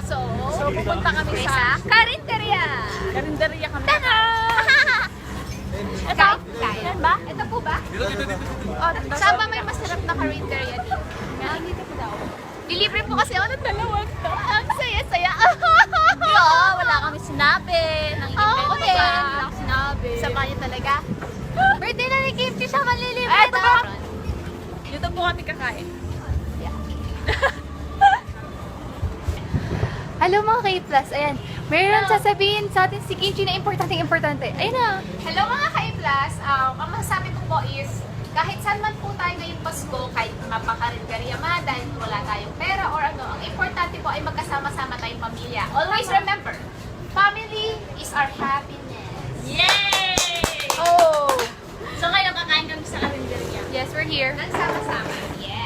So, So, pupunta kami sa Karinderya. karinderya kami. Ito? Yan ba? Ito po ba? Oh, Saan ba may masarap na karinderya dito? Yan, dito po daw. Delivery po kasi ako ng dalawang to. Ang saya-saya. Oo, wala kami sinabi. Nang event eh. pa. Wala akong sinabi. Sama niyo talaga. Birthday na ni Kimchi siya malilibre. Ay, ito ba? na. Dito po kami kakain. Hello mga K-Plus. Ayan. Meron Hello. sasabihin sa atin si Kimchi na importante-importante. Ayan na. Hello mga K-Plus. Um, ang masasabi ko po is, kahit saan man po tayo ngayong Pasko, kahit mapakarigariya ma, dahil wala tayong pera or ano, ang importante po ay magkasama-sama tayong pamilya. Always remember, family is our happiness. Yay! Oh! oh! So ngayon, kakain kami sa karinderya. Yes, we're here. Nagsama-sama. Yes.